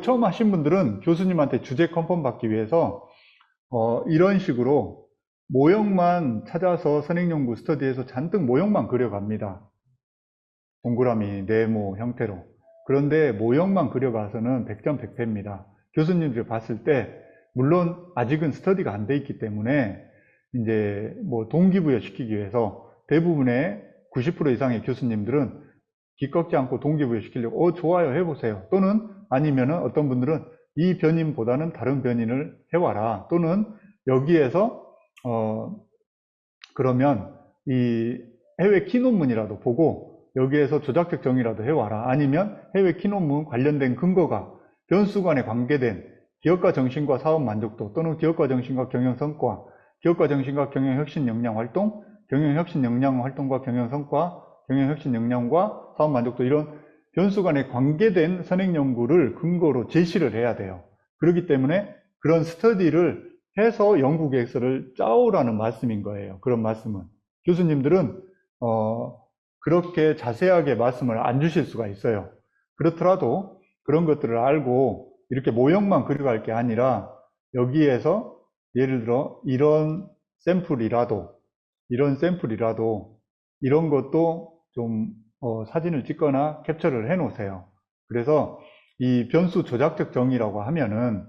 처음 하신 분들은 교수님한테 주제 컨펌 받기 위해서 어, 이런 식으로 모형만 찾아서 선행연구 스터디에서 잔뜩 모형만 그려갑니다. 동그라미, 네모 형태로. 그런데 모형만 그려가서는 100점 100패입니다. 교수님들이 봤을 때 물론 아직은 스터디가 안 돼 있기 때문에 이제 뭐 동기부여 시키기 위해서 대부분의 90% 이상의 교수님들은 기꺾지 않고 동기부여 시키려고 어 좋아요 해보세요 또는 아니면은 어떤 분들은 이 변인보다는 다른 변인을 해와라. 또는 여기에서 어 그러면 이 해외 키 논문이라도 보고 여기에서 조작적 정의라도 해와라. 아니면 해외 키 논문 관련된 근거가 변수 간에 관계된 기업가 정신과 사업 만족도 또는 기업가 정신과 경영 성과 기업가 정신과 경영 혁신 역량 활동 경영 혁신 역량 활동과 경영 성과 경영 혁신 역량과 사업 만족도 이런 변수 간에 관계된 선행 연구를 근거로 제시를 해야 돼요. 그렇기 때문에 그런 스터디를 해서 연구 계획서를 짜오라는 말씀인 거예요. 그런 말씀은. 교수님들은 어, 그렇게 자세하게 말씀을 안 주실 수가 있어요. 그렇더라도 그런 것들을 알고 이렇게 모형만 그려갈 게 아니라 여기에서 예를 들어 이런 샘플이라도 이런 샘플이라도 이런 것도 좀 어, 사진을 찍거나 캡처를 해 놓으세요. 그래서 이 변수 조작적 정의라고 하면은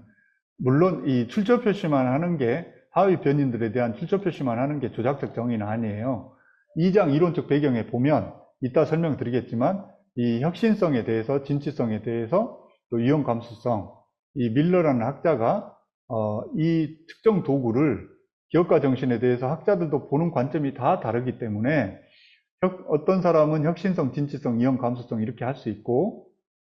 물론 이 출처 표시만 하는 게 하위 변인들에 대한 출처 표시만 하는 게 조작적 정의는 아니에요. 2장 이론적 배경에 보면 이따 설명드리겠지만 이 혁신성에 대해서 진취성에 대해서 또 이용 감수성 이 밀러라는 학자가 어, 이 특정 도구를 기업가 정신에 대해서 학자들도 보는 관점이 다 다르기 때문에 어떤 사람은 혁신성, 진취성, 이용 감수성 이렇게 할 수 있고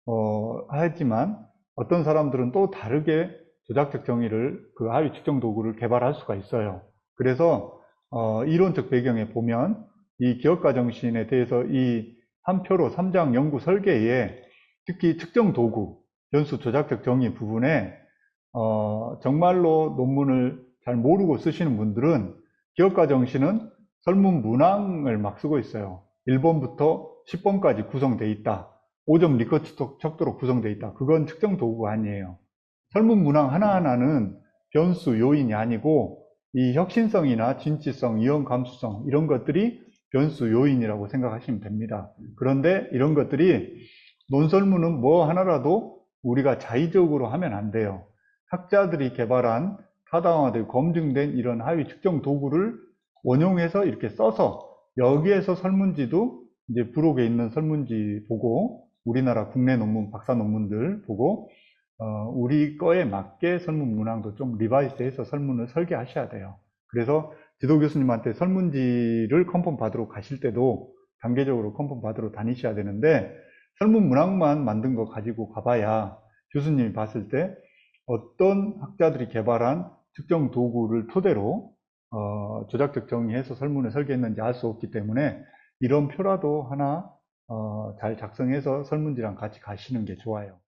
어, 하지만 어떤 사람들은 또 다르게 조작적 정의를 그 하위 측정 도구를 개발할 수가 있어요. 그래서 어, 이론적 배경에 보면 이 기업가 정신에 대해서 이 한 표로 3장 연구 설계에 특히 측정 도구, 변수 조작적 정의 부분에 어, 정말로 논문을 잘 모르고 쓰시는 분들은 기업가 정신은 설문 문항을 막 쓰고 있어요. 1번부터 10번까지 구성되어 있다. 5점 리커트 척도로 구성되어 있다. 그건 측정 도구가 아니에요. 설문 문항 하나하나는 변수 요인이 아니고 이 혁신성이나 진취성, 이용 감수성 이런 것들이 변수 요인이라고 생각하시면 됩니다. 그런데 이런 것들이 논설문은 뭐 하나라도 우리가 자의적으로 하면 안 돼요. 학자들이 개발한 타당화되고 검증된 이런 하위 측정 도구를 원용해서 이렇게 써서 여기에서 설문지도 이제 부록에 있는 설문지 보고 우리나라 국내 논문, 박사 논문들 보고 어, 우리 거에 맞게 설문 문항도 좀 리바이스해서 설문을 설계하셔야 돼요. 그래서 지도 교수님한테 설문지를 컨펌 받으러 가실 때도 단계적으로 컨펌 받으러 다니셔야 되는데 설문 문항만 만든 거 가지고 가봐야 교수님이 봤을 때 어떤 학자들이 개발한 특정 도구를 토대로 어, 조작적 정의해서 설문을 설계했는지 알 수 없기 때문에 이런 표라도 하나 어, 잘 작성해서 설문지랑 같이 가시는 게 좋아요.